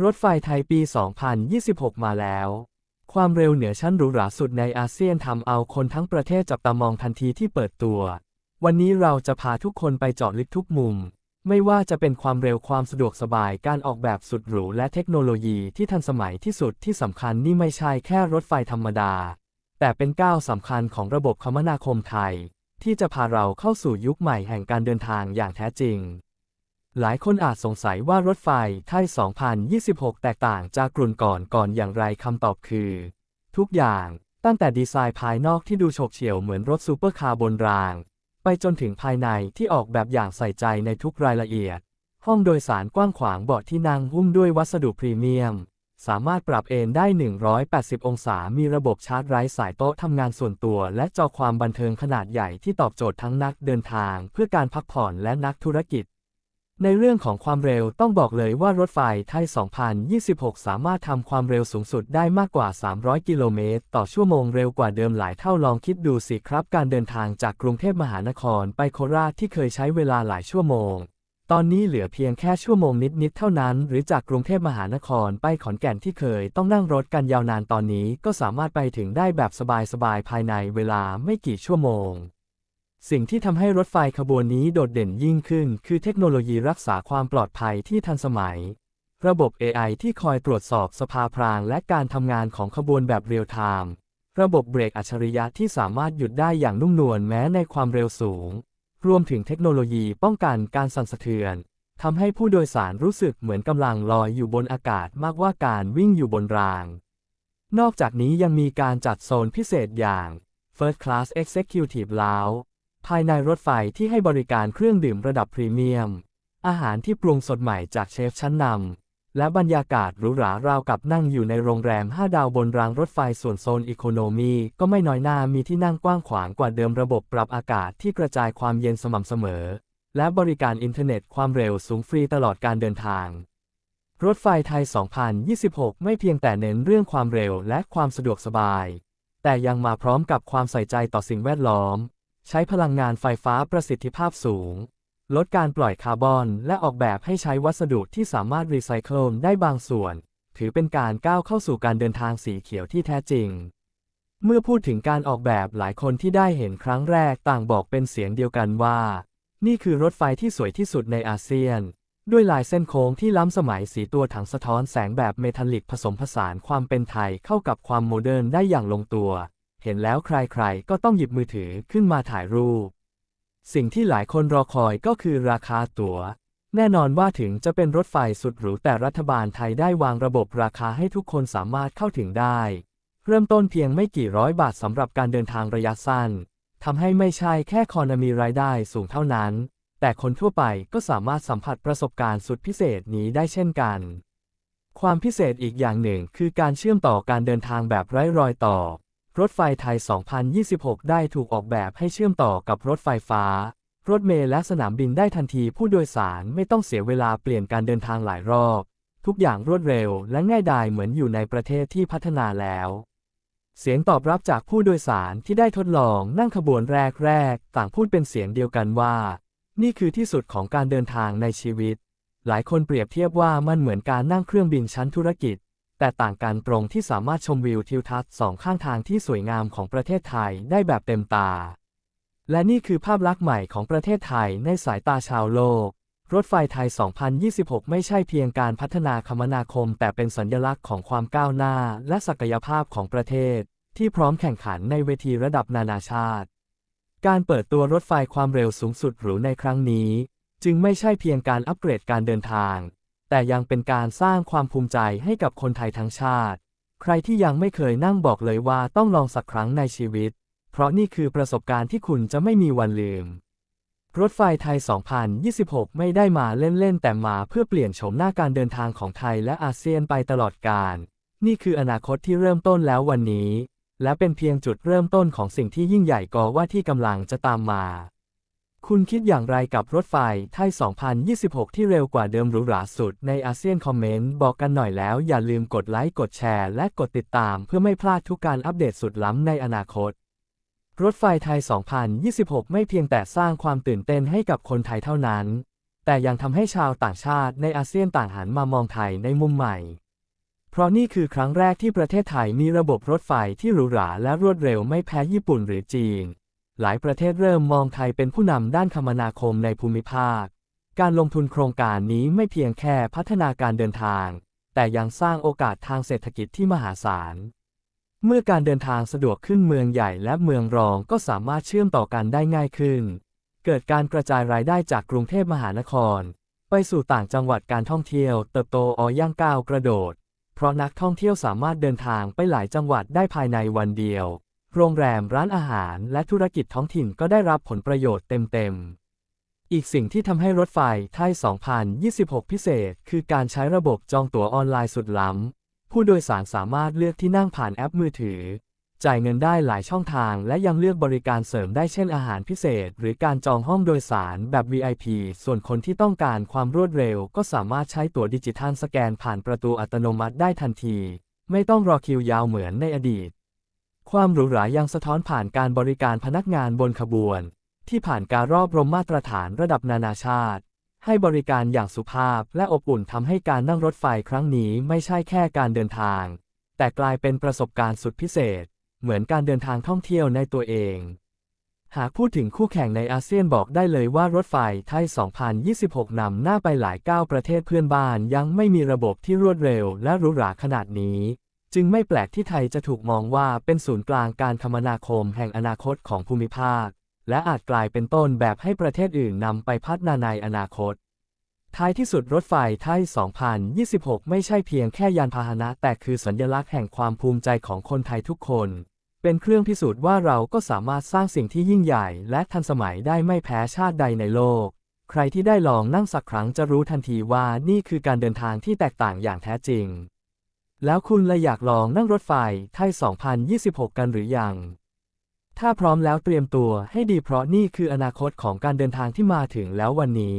รถไฟไทยปี 2026 มาแล้ว ความเร็วเหนือชั้นหรูหราสุดในอาเซียนทำเอาคนทั้งประเทศจับตามองทันทีที่เปิดตัว วันนี้เราจะพาทุกคนไปเจาะลึกทุกมุม ไม่ว่าจะเป็นความเร็วความสะดวกสบายการออกแบบสุดหรูและเทคโนโลยีที่ทันสมัยที่สุดที่สำคัญนี่ไม่ใช่แค่รถไฟธรรมดา แต่เป็นก้าวสำคัญของระบบคมนาคมไทย ที่จะพาเราเข้าสู่ยุคใหม่แห่งการเดินทางอย่างแท้จริง หลายคนอาจสงสัยว่ารถไฟไทย 2026 แตกต่างจากกลุ่นก่อนก่อนอย่างไรคำตอบคือ ทุกอย่างตั้งแต่ดีไซน์ภายนอกที่ดูโฉบเฉี่ยวเหมือนรถซูเปอร์คาร์บนราง ไปจนถึงภายในที่ออกแบบอย่างใส่ใจในทุกรายละเอียด ห้องโดยสารกว้างขวางเบาะที่นั่งหุ้มด้วยวัสดุพรีเมียม สามารถปรับเอนได้ 180 องศา มีระบบชาร์จไร้สายโต๊ะทำงานส่วนตัว และจอความบันเทิงขนาดใหญ่ที่ตอบโจทย์ทั้งนักเดินทาง เพื่อการพักผ่อนและนักธุรกิจ ในเรื่องของความเร็วต้องบอกเลยว่ารถไฟไทย 2026 สามารถทำความเร็วสูงสุดได้มากกว่า 300 กิโลเมตร ต่อชั่วโมงเร็วกว่าเดิมหลายเท่าลองคิดดูสิครับ การเดินทางจากกรุงเทพมหานครไปโคราชที่เคยใช้เวลาหลายชั่วโมง ตอนนี้เหลือเพียงแค่ชั่วโมงนิด ๆ เท่านั้น หรือจากกรุงเทพมหานครไปขอนแก่นที่เคยต้องนั่งรถกันยาวนานตอนนี้ ก็สามารถไปถึงได้แบบสบาย ๆ ภายในเวลาไม่กี่ชั่วโมง สิ่งที่ทำให้รถไฟขบวนนี้โดดเด่นยิ่งขึ้น คือเทคโนโลยีรักษาความปลอดภัยที่ทันสมัย ระบบ AI ที่คอยตรวจสอบสภาพรางและการทำงานของขบวนแบบเรียลไทม์ ระบบเบรกอัจฉริยะที่สามารถหยุดได้อย่างนุ่มนวลแม้ในความเร็วสูง รวมถึงเทคโนโลยีป้องกันการสั่นสะเทือนทำให้ผู้โดยสารรู้สึกเหมือนกำลังลอยอยู่บนอากาศมากกว่าการวิ่งอยู่บนราง นอกจากนี้ยังมีการจัดโซนพิเศษอย่าง First Class Executive Lounge ภายในรถไฟที่ให้บริการเครื่องดื่มระดับพรีเมียม อาหารที่ปรุงสดใหม่จากเชฟชั้นนำ และบรรยากาศหรูหราราวกับนั่งอยู่ในโรงแรม 5 ดาวบนรางรถไฟส่วนโซนอีโคโนมีก็ไม่น้อยหน้ามีที่นั่งกว้างขวางกว่าเดิมระบบปรับอากาศที่กระจายความเย็นสม่ำเสมอ และบริการอินเทอร์เน็ตความเร็วสูงฟรีตลอดการเดินทาง รถไฟไทย 2026 ไม่เพียงแต่เน้นเรื่องความเร็วและความสะดวกสบาย แต่ยังมาพร้อมกับความใส่ใจต่อสิ่งแวดล้อม ใช้พลังงานไฟฟ้าประสิทธิภาพสูง ลดการปล่อยคาร์บอน และออกแบบให้ใช้วัสดุที่สามารถรีไซเคิลได้บางส่วน ถือเป็นการก้าวเข้าสู่การเดินทางสีเขียวที่แท้จริง เมื่อพูดถึงการออกแบบหลายคนที่ได้เห็นครั้งแรกต่างบอกเป็นเสียงเดียวกันว่า นี่คือรถไฟที่สวยที่สุดในอาเซียน ด้วยลายเส้นโค้งที่ล้ำสมัยสีตัวถังสะท้อนแสงแบบเมทัลลิกผสมผสานความเป็นไทยเข้ากับความโมเดิร์นได้อย่างลงตัว เห็นแล้วใครๆ ก็ต้องหยิบมือถือขึ้นมาถ่ายรูป สิ่งที่หลายคนรอคอยก็คือราคาตั๋ว แน่นอนว่าถึงจะเป็นรถไฟสุดหรูแต่รัฐบาลไทยได้วางระบบราคาให้ทุกคนสามารถเข้าถึงได้ เริ่มต้นเพียงไม่กี่ร้อยบาทสำหรับการเดินทางระยะสั้นทำให้ไม่ใช่แค่คอนมีรายได้สูงเท่านั้น แต่คนทั่วไปก็สามารถสัมผัสประสบการณ์สุดพิเศษนี้ได้เช่นกัน ความพิเศษอีกอย่างหนึ่งคือการเชื่อมต่อการเดินทางแบบไร้รอยต่อ รถไฟไทย 2026 ได้ถูกออกแบบให้เชื่อมต่อกับรถไฟฟ้า รถเมล์และสนามบินได้ทันทีผู้โดยสารไม่ต้องเสียเวลาเปลี่ยนการเดินทางหลายรอบ ทุกอย่างรวดเร็วและง่ายดายเหมือนอยู่ในประเทศที่พัฒนาแล้ว เสียงตอบรับจากผู้โดยสารที่ได้ทดลองนั่งขบวนแรกๆต่างพูดเป็นเสียงเดียวกันว่า นี่คือที่สุดของการเดินทางในชีวิต หลายคนเปรียบเทียบว่ามันเหมือนการนั่งเครื่องบินชั้นธุรกิจ แต่ต่างกันตรงที่สามารถชมวิวทิวทัศน์สองข้างทางที่สวยงามของประเทศไทยได้แบบเต็มตา และนี่คือภาพลักษณ์ใหม่ของประเทศไทยในสายตาชาวโลก รถไฟไทย 2026 ไม่ใช่เพียงการพัฒนาคมนาคม แต่เป็นสัญลักษณ์ของความก้าวหน้าและศักยภาพของประเทศ ที่พร้อมแข่งขันในเวทีระดับนานาชาติ การเปิดตัวรถไฟความเร็วสูงสุดหรูในครั้งนี้ จึงไม่ใช่เพียงการอัปเกรดการเดินทาง แต่ยังเป็นการสร้างความภูมิใจให้กับคนไทยทั้งชาติ ใครที่ยังไม่เคยนั่งบอกเลยว่าต้องลองสักครั้งในชีวิต เพราะนี่คือประสบการณ์ที่คุณจะไม่มีวันลืม รถไฟไทย 2026 ไม่ได้มาเล่นๆ แต่มาเพื่อเปลี่ยนโฉมหน้าการเดินทางของไทยและอาเซียนไปตลอดกาล นี่คืออนาคตที่เริ่มต้นแล้ววันนี้ และเป็นเพียงจุดเริ่มต้นของสิ่งที่ยิ่งใหญ่กว่าที่กำลังจะตามมา คุณคิดอย่างไรกับรถไฟไทย 2026 ที่เร็วกว่าเดิมหรูหราสุดในอาเซียนคอมเมนต์บอกกันหน่อยแล้วอย่าลืมกดไลค์ กดแชร์ และกดติดตามเพื่อไม่พลาดทุกการอัปเดตสุดล้ำในอนาคต รถไฟไทย 2026 ไม่เพียงแต่สร้างความตื่นเต้นให้กับคนไทยเท่านั้น แต่ยังทำให้ชาวต่างชาติในอาเซียนต่างหันมามองไทยในมุมใหม่ เพราะนี่คือครั้งแรกที่ประเทศไทยมีระบบรถไฟที่หรูหราและรวดเร็วไม่แพ้ญี่ปุ่นหรือจีน หลายประเทศเริ่มมองไทยเป็นผู้นำด้านคมนาคมในภูมิภาค การลงทุนโครงการนี้ไม่เพียงแค่พัฒนาการเดินทาง แต่ยังสร้างโอกาสทางเศรษฐกิจที่มหาศาล เมื่อการเดินทางสะดวกขึ้นเมืองใหญ่และเมืองรองก็สามารถเชื่อมต่อกันได้ง่ายขึ้น เกิดการกระจายรายได้จากกรุงเทพมหานคร ไปสู่ต่างจังหวัดการท่องเที่ยว เติบโตออย่างก้าวกระโดด เพราะนักท่องเที่ยวสามารถเดินทางไปหลายจังหวัดได้ภายในวันเดียว โรงแรมร้านอาหารและธุรกิจท้องถิ่นก็ได้รับผลประโยชน์เต็มๆ อีกสิ่งที่ทำให้รถไฟไทย 2026 พิเศษ คือการใช้ระบบจองตั๋วออนไลน์สุดล้ำ ผู้โดยสารสามารถเลือกที่นั่งผ่านแอปมือถือ จ่ายเงินได้หลายช่องทาง และยังเลือกบริการเสริมได้เช่นอาหารพิเศษ หรือการจองห้องโดยสารแบบ VIP ส่วนคนที่ต้องการความรวดเร็ว ก็สามารถใช้ตั๋วดิจิทัลสแกนผ่านประตูอัตโนมัติได้ทันที ไม่ต้องรอคิวยาวเหมือนในอดีต ความหรูหรายังสะท้อนผ่านการบริการพนักงานบนขบวน ที่ผ่านการรอบรมมาตรฐานระดับนานาชาติ ให้บริการอย่างสุภาพและอบอุ่นทำให้การนั่งรถไฟครั้งนี้ไม่ใช่แค่การเดินทาง แต่กลายเป็นประสบการณ์สุดพิเศษ เหมือนการเดินทางท่องเที่ยวในตัวเอง หากพูดถึงคู่แข่งในอาเซียนบอกได้เลยว่ารถไฟไทย 2026 นำหน้าไปหลายก้าวประเทศเพื่อนบ้านยังไม่มีระบบที่รวดเร็วและหรูหราขนาดนี้ จึงไม่แปลกที่ไทยจะถูกมองว่าเป็นศูนย์กลางการคมนาคมแห่งอนาคตของภูมิภาค และอาจกลายเป็นต้นแบบให้ประเทศอื่นนำไปพัฒนาในอนาคต ท้ายที่สุดรถไฟไทย 2026 ไม่ใช่เพียงแค่ยานพาหนะ แต่คือสัญลักษณ์แห่งความภูมิใจของคนไทยทุกคน เป็นเครื่องพิสูจน์ว่าเราก็สามารถสร้างสิ่งที่ยิ่งใหญ่และทันสมัยได้ไม่แพ้ชาติใดในโลก ใครที่ได้ลองนั่งสักครั้งจะรู้ทันทีว่านี่คือการเดินทางที่แตกต่างอย่างแท้จริง แล้วคุณเลยอยากลองนั่งรถไฟไทย 2026 กันหรือยัง ถ้าพร้อมแล้วเตรียมตัวให้ดีเพราะนี่คืออนาคตของการเดินทางที่มาถึงแล้ววันนี้